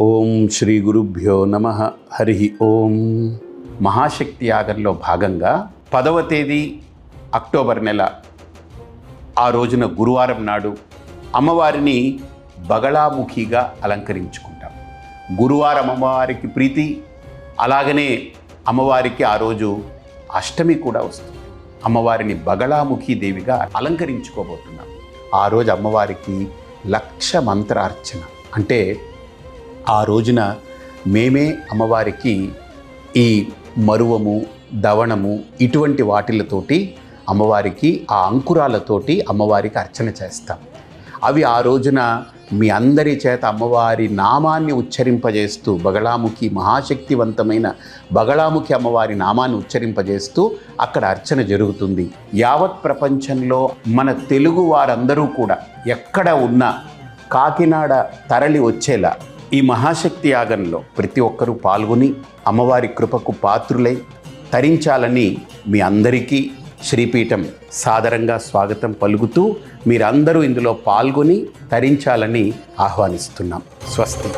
ఓం శ్రీ గురుభ్యో నమ. హరి ఓం. మహాశక్తి యాగంలో భాగంగా పదవ తేదీ అక్టోబర్ నెల ఆ రోజున గురువారం నాడు అమ్మవారిని బగళాముఖిగా అలంకరించుకుంటాం. గురువారం అమ్మవారికి ప్రీతి అలాగనే అమ్మవారికి ఆ రోజు అష్టమి కూడా వస్తుంది. అమ్మవారిని బగళాముఖి దేవిగా అలంకరించుకోబోతున్నాం. ఆ రోజు అమ్మవారికి లక్ష మంత్రార్చన అంటే ఆ రోజున మేమే అమ్మవారికి ఈ మరువము దవణము ఇటువంటి వాటిలతోటి అమ్మవారికి ఆ అంకురాలతోటి అమ్మవారికి అర్చన చేస్తాం. అవి ఆ రోజున మీ అందరి చేత అమ్మవారి నామాన్ని ఉచ్చరింపజేస్తూ బగళాముఖి మహాశక్తివంతమైన బగళాముఖి అమ్మవారి నామాన్ని ఉచ్చరింపజేస్తూ అక్కడ అర్చన జరుగుతుంది. యావత్ ప్రపంచంలో మన తెలుగు వారందరూ కూడా ఎక్కడ ఉన్నా కాకినాడ తరలి వచ్చేలా ఈ మహాశక్తి యాగంలో ప్రతి ఒక్కరూ పాల్గొని అమ్మవారి కృపకు పాత్రులై తరించాలని మీ అందరికీ శ్రీపీఠం సాదరంగా స్వాగతం పలుకుతూ మీరందరూ ఇందులో పాల్గొని తరించాలని ఆహ్వానిస్తున్నాం. స్వస్తి.